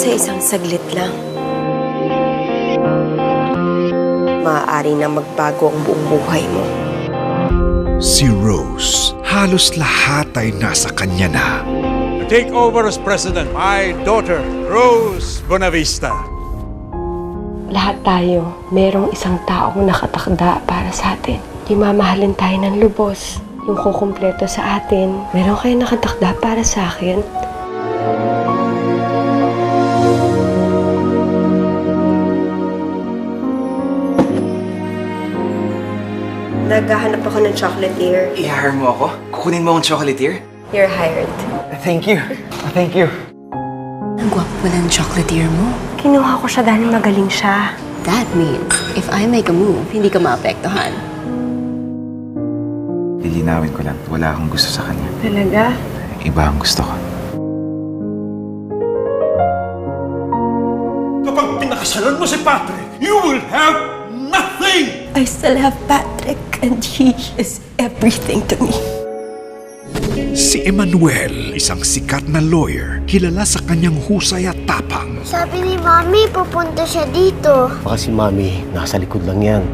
Sa isang saglit lang, maaari na magbago ang buong buhay mo. Si Rose, halos lahat ay nasa kanya na. To take over as president, my daughter, Rose Bonavista. Lahat tayo, merong isang taong nakatakda para sa atin. Yung mamahalin tayo ng lubos. Yung kukumpleto sa atin. Meron kayo nakatakda para sa akin. Naghahanap ako ng chocolatier. I-hire mo ako? Kukunin mo akong chocolatier? You're hired. Thank you. Thank you. Ang gwapo pala ng chocolatier mo. Kinuha ko siya dahil magaling siya. That means, if I make a move, hindi ka maapektuhan. Lilinawin ko lang, wala akong gusto sa kanya. Talaga? Iba ang gusto ko. Kapag pinakasalan mo si Patrick, you will have nothing! I still have Patrick and he is everything to me. Si Emmanuel, isang sikat na lawyer, kilala sa kanyang husay at tapang. Sabi ni Mami, pupunta siya dito. Baka si Mami, nasa likod lang yan.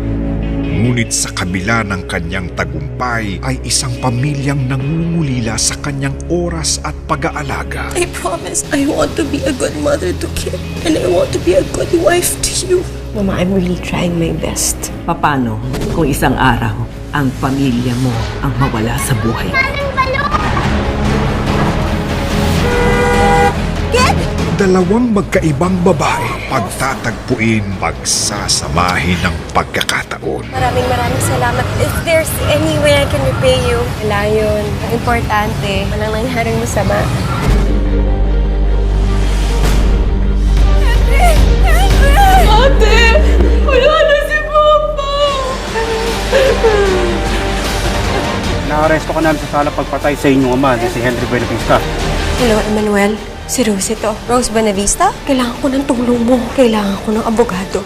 Ngunit sa kabila ng kanyang tagumpay ay isang pamilyang nangungulila sa kanyang oras at pag-aalaga. I promise I want to be a good mother to Kit and I want to be a good wife to you. Mama, I'm really trying my best. Paano kung isang araw ang pamilya mo ang mawala sa buhay? Dalawang magkaibang babae, pagtatagpuin, pagsasamahin ng pagkakataon. Maraming maraming salamat. If there's any way I can repay you, wala yun. Ang importante, walang nangyaring masama. Naaresto ka namin sa sala pagpatay sa inyong ama na si Henry Buenavista. Hello, Emmanuel. Si Rose ito. Rose Benavista? Kailangan ko ng tulong mo. Kailangan ko ng abogado.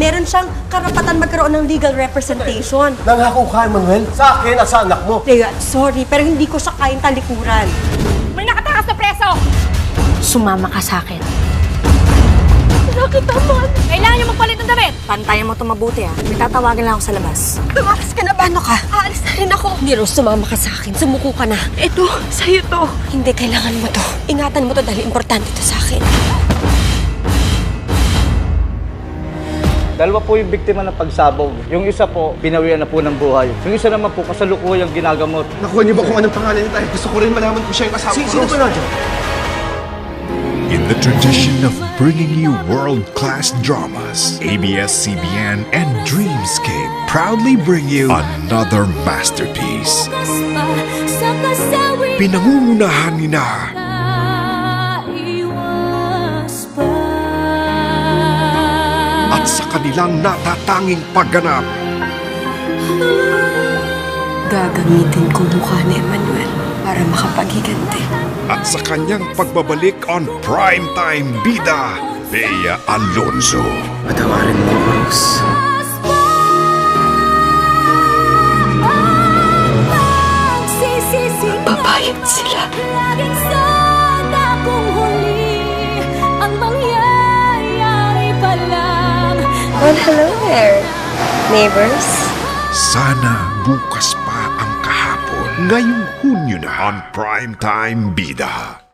Meron siyang karapatan magkaroon ng legal representation. Nangako ka, Manuel, sa akin at sa anak mo. Kaya, sorry, pero hindi ko siya kayang talikuran. May nakatakas na preso! Sumama ka sa akin. Bakit naman? Kailangan niyo magpalit ng damit. Pantayan mo ito mabuti ah. May tatawagin lang ako sa labas. Tumakas ka na ba? Ano ka? Aalis na rin ako. Hindi, Rose, sumama ka sa akin. Sumuko ka na. Ito, sa'yo to. Hindi, kailangan mo to. Ingatan mo to dahil importante to sa akin. Dalawa po yung biktima ng pagsabog. Yung isa po, binawian na po ng buhay. Yung isa naman po, kasalukuyang ginagamot. Nakuha niyo ba kung anong pangalan niya tayo? Gusto ko rin malaman kung siya yung asawa ko. Sino ba nandiyan? In the tradition of bringing you world-class dramas, ABS-CBN and Dreamscape proudly bring you another masterpiece. Pinangungunahan ni na at sa kanilang natatanging pagganap, Gagamitin ko mukha ni Emmanuel para makapaghiganti. at sa kanyang pagbabalik on primetime bida, Bea Alonzo. Patawarin mo Rose. Babayad sila. Well, hello there, neighbors. Sana bukas pa ang. Ngayong Hunyo na on Primetime Bida.